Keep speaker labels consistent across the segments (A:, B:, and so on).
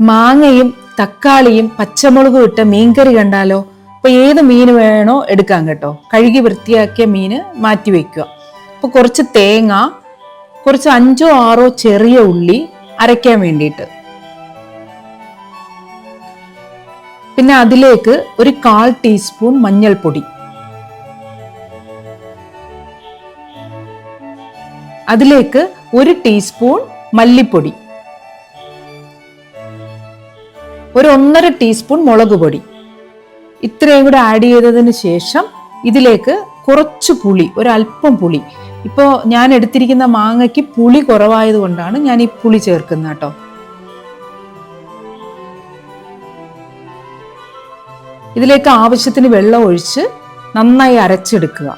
A: മാങ്ങയും തക്കാളിയും പച്ചമുളകും ഇട്ട മീൻകറി കണ്ടാലോ? ഇപ്പൊ ഏത് മീൻ വേണോ എടുക്കാം കേട്ടോ. കഴുകി വൃത്തിയാക്കിയ മീന് മാറ്റി വെക്കുക. അപ്പൊ കുറച്ച് തേങ്ങ കുറച്ച് അഞ്ചോ ആറോ ചെറിയ ഉള്ളി അരയ്ക്കാൻ വേണ്ടിയിട്ട്. പിന്നെ അതിലേക്ക് ഒരു കാൽ ടീസ്പൂൺ മഞ്ഞൾപ്പൊടി. അതിലേക്ക് ഒരു ടീസ്പൂൺ മല്ലിപ്പൊടി. ഒരു ഒന്നര ടീസ്പൂൺ മുളക് പൊടി. ഇത്രയും കൂടെ ആഡ് ചെയ്തതിന് ശേഷം ഇതിലേക്ക് കുറച്ച് പുളി ഒരല്പം പുളി. ഇപ്പോൾ ഞാൻ എടുത്തിരിക്കുന്ന മാങ്ങയ്ക്ക് പുളി കുറവായത് കൊണ്ടാണ് ഞാൻ ഈ പുളി ചേർക്കുന്നത് കേട്ടോ. ഇതിലേക്ക് ആവശ്യത്തിന് വെള്ളം ഒഴിച്ച് നന്നായി അരച്ചെടുക്കുക.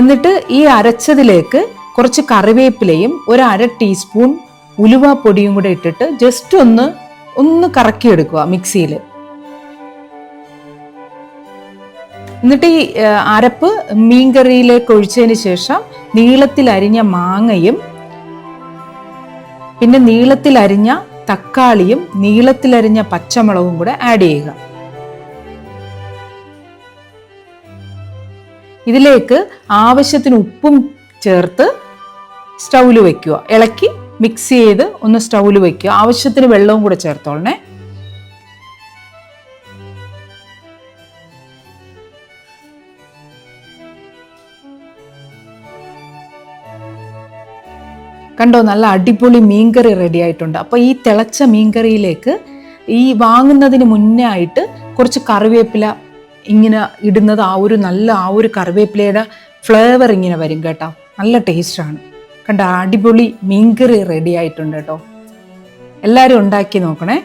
A: എന്നിട്ട് ഈ അരച്ചതിലേക്ക് കുറച്ച് കറിവേപ്പിലയും ഒരു അര ടീസ്പൂൺ ഉലുവ പൊടിയും കൂടെ ഇട്ടിട്ട് ജസ്റ്റ് ഒന്ന് ഒന്ന് കറക്കിയെടുക്കുക മിക്സിയിൽ എന്നിട്ട് ഈ അരപ്പ് മീൻകറിയിലേക്ക് ഒഴിച്ചതിന് ശേഷം നീളത്തിൽ അരിഞ്ഞ മാങ്ങയും പിന്നെ നീളത്തിൽ അരിഞ്ഞ തക്കാളിയും നീളത്തിൽ അരിഞ്ഞ പച്ചമുളകും കൂടെ ആഡ് ചെയ്യുക. ഇതിലേക്ക് ആവശ്യത്തിന് ഉപ്പും ചേർത്ത് സ്റ്റൗവിൽ വെക്കുക. ഇളക്കി മിക്സ് ചെയ്ത് ഒന്ന് സ്റ്റൗവിൽ വെക്കുക. ആവശ്യത്തിന് വെള്ളവും കൂടെ ചേർത്തോളണേ. കണ്ടോ നല്ല അടിപൊളി മീൻകറി റെഡി ആയിട്ടുണ്ട്. അപ്പോൾ ഈ തിളച്ച മീൻകറിയിലേക്ക് ഈ വാങ്ങുന്നതിന് മുന്നേ ആയിട്ട് കുറച്ച് കറിവേപ്പില ഇങ്ങനെ ഇടുന്നത് ആ ഒരു നല്ല ആ ഒരു കറിവേപ്പിലയുടെ ഫ്ലേവർ ഇങ്ങനെ വരും കേട്ടോ. നല്ല ടേസ്റ്റാണ് കണ്ടോ അടിപൊളി മീൻകറി റെഡി ആയിട്ടുണ്ട് കേട്ടോ. എല്ലാവരും ഉണ്ടാക്കി നോക്കണേ.